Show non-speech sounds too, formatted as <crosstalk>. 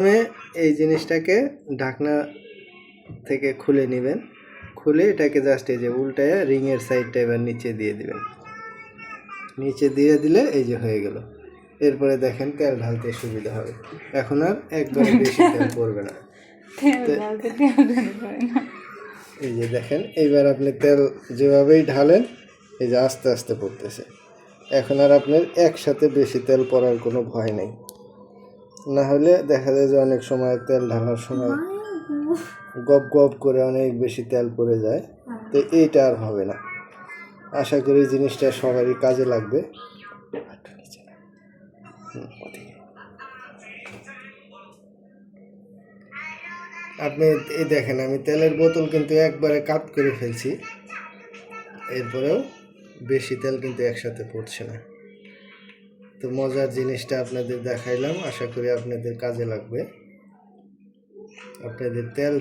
প্রথমে এই জিনিসটাকে ঢাকনা থেকে খুলে নেবেন। খুলে এটাকে জাস্ট এই যে উল্টায় রিংয়ের সাইডটা এবার নিচে দিয়ে দিবেন। নিচে দিয়ে দিলে এই যে হয়ে গেল। এরপরে দেখেন তেল ঢালতে সুবিধা হবে। এখন আর একবারে বেশি তেল পড়বে <laughs> না। এই যে দেখেন এইবার আপনি তেল যেভাবেই ঢালেন এই যে আস্তে আস্তে পড়তেছে। এখন আর আপনার একসাথে বেশি তেল পড়ার কোনো ভয় নেই। না হলে দেখা যায় যে অনেক সময় তেল ঢালার সময় গপ গপ করে অনেক বেশি তেল পড়ে যায়। তো এইটা আর হবে না। আশা করি জিনিসটা সবারই কাজে লাগবে। আপনি এই দেখেন, আমি তেলের বোতল কিন্তু একবারে কাট করে ফেলছি। এরপরেও বেশি তেল কিন্তু একসাথে পড়ছে না। তো মজার জিনিসটা আপনাদের দেখাইলাম। আশা করি আপনাদের কাজে লাগবে। আপনাদের তেল